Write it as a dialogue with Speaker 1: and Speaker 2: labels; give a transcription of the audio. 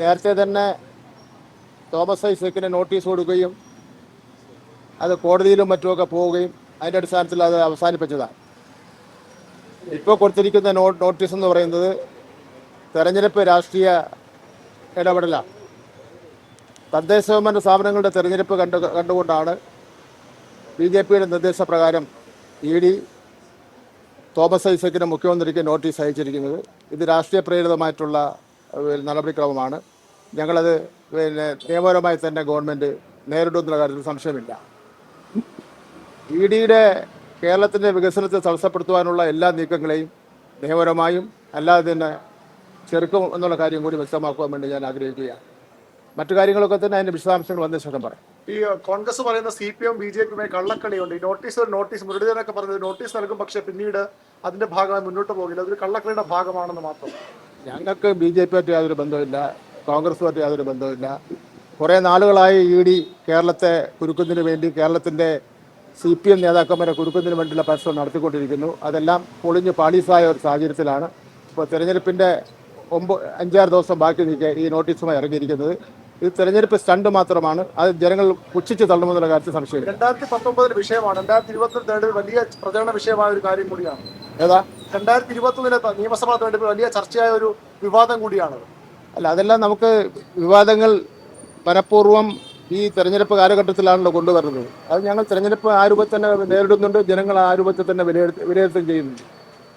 Speaker 1: നേരത്തെ തന്നെ Thomas ഐസക്കിന് notice കൊടുക്കുകയും അത് കോടതിയിലും മറ്റുമൊക്കെ പോവുകയും അതിന്റെ അടിസ്ഥാനത്തിൽ അത് അവസാനിപ്പിച്ചതാണ്. ഇപ്പോൾ കൊടുത്തിരിക്കുന്ന നോ നോട്ടീസ് എന്ന് പറയുന്നത് തെരഞ്ഞെടുപ്പ് രാഷ്ട്രീയ ഇടപെടലാണ്. തദ്ദേശ സ്വയംഭരണ സ്ഥാപനങ്ങളുടെ തെരഞ്ഞെടുപ്പ് കണ്ടു കണ്ടുകൊണ്ടാണ് ബി ജെ പിയുടെ നിർദ്ദേശപ്രകാരം ഇ ഡി തോമസ് ഐസക്കിന് മുഖ്യമന്ത്രിക്ക് നോട്ടീസ് അയച്ചിരിക്കുന്നത്. ഇത് രാഷ്ട്രീയ പ്രേരിതമായിട്ടുള്ള നടപടിക്രമമാണ്. ഞങ്ങളത് പിന്നെ നിയമപരമായി തന്നെ ഗവൺമെന്റ് നേരിടുമെന്നുള്ള കാര്യത്തിൽ സംശയമില്ല. ഇ ഡിയുടെ കേരളത്തിന്റെ വികസനത്തെ തടസ്സപ്പെടുത്തുവാനുള്ള എല്ലാ നീക്കങ്ങളെയും നിയമപരമായും അല്ലാതെ തന്നെ ചെറുക്കും എന്നുള്ള കാര്യം കൂടി വ്യക്തമാക്കുവാൻ വേണ്ടി ഞാൻ ആഗ്രഹിക്കുകയാണ്. മറ്റു കാര്യങ്ങളൊക്കെ തന്നെ അതിന്റെ വിശദാംശങ്ങൾ വന്ന ശേഷം പറയാം.
Speaker 2: ഈ കോൺഗ്രസ് പറയുന്ന C P M B J പിയുമായി കള്ളക്കളിയുണ്ട്. ഈ നോട്ടീസ് ഒരു നോട്ടീസ് മുരളീധരനൊക്കെ പറഞ്ഞത് നോട്ടീസ് നൽകും പക്ഷേ പിന്നീട് അതിന്റെ ഭാഗമായി മുന്നോട്ട് പോകില്ല. അതൊരു കള്ളക്കളിയുടെ ഭാഗമാണെന്ന് മാത്രം.
Speaker 1: ഞങ്ങൾക്ക് ബി ജെ പിയായിട്ട് യാതൊരു ബന്ധമില്ല കോൺഗ്രസുമായിട്ട് യാതൊരു ബന്ധമില്ല കുറേ നാളുകളായി ഇ ഡി കേരളത്തെ കുരുക്കുന്നതിന് വേണ്ടി കേരളത്തിന്റെ സി പി എം നേതാക്കന്മാരെ കുരുക്കുന്നതിന് വേണ്ടിയുള്ള പരിശ്രമം നടത്തിക്കൊണ്ടിരിക്കുന്നു. അതെല്ലാം പൊളിഞ്ഞ് പാളീസായ ഒരു സാഹചര്യത്തിലാണ്. ഇപ്പോൾ തെരഞ്ഞെടുപ്പിന്റെ ഒമ്പ അഞ്ചാറ് ദിവസം ബാക്കി നിൽക്കുക ഈ നോട്ടീസുമായി ഇറങ്ങിയിരിക്കുന്നത്. ഇത് തെരഞ്ഞെടുപ്പ് സ്റ്റണ്ട് മാത്രമാണ്. അത് ജനങ്ങൾ പുച്ഛിച്ച് തള്ളുമെന്നുള്ള കാര്യത്തിൽ സംശയം
Speaker 2: രണ്ടായിരത്തി പത്തൊമ്പതിൽ വിഷയമാണ്. രണ്ടായിരത്തി ഇരുപത്തി തെരഞ്ഞെടുപ്പ് വലിയ പ്രചരണ വിഷയമായ ഒരു കാര്യം കൂടിയാണ്.
Speaker 1: ഏതാ?
Speaker 2: രണ്ടായിരത്തി ഇരുപത്തി ഒന്നിലെ നിയമസഭാ തെരഞ്ഞെടുപ്പ് വലിയ ചർച്ചയായ ഒരു വിവാദം കൂടിയാണത്.
Speaker 1: അല്ല അതെല്ലാം നമുക്ക് വിവാദങ്ങൾ മനഃപൂർവം ഈ തെരഞ്ഞെടുപ്പ് കാലഘട്ടത്തിലാണല്ലോ കൊണ്ടുവരുന്നത്. അത് ഞങ്ങൾ തെരഞ്ഞെടുപ്പ് ആ രൂപത്തിൽ തന്നെ നേരിടുന്നുണ്ട് ജനങ്ങൾ ആ രൂപത്തിൽ തന്നെ വിലയിരുത്ത വിലയിരുത്തുകയും ചെയ്യുന്നുണ്ട്.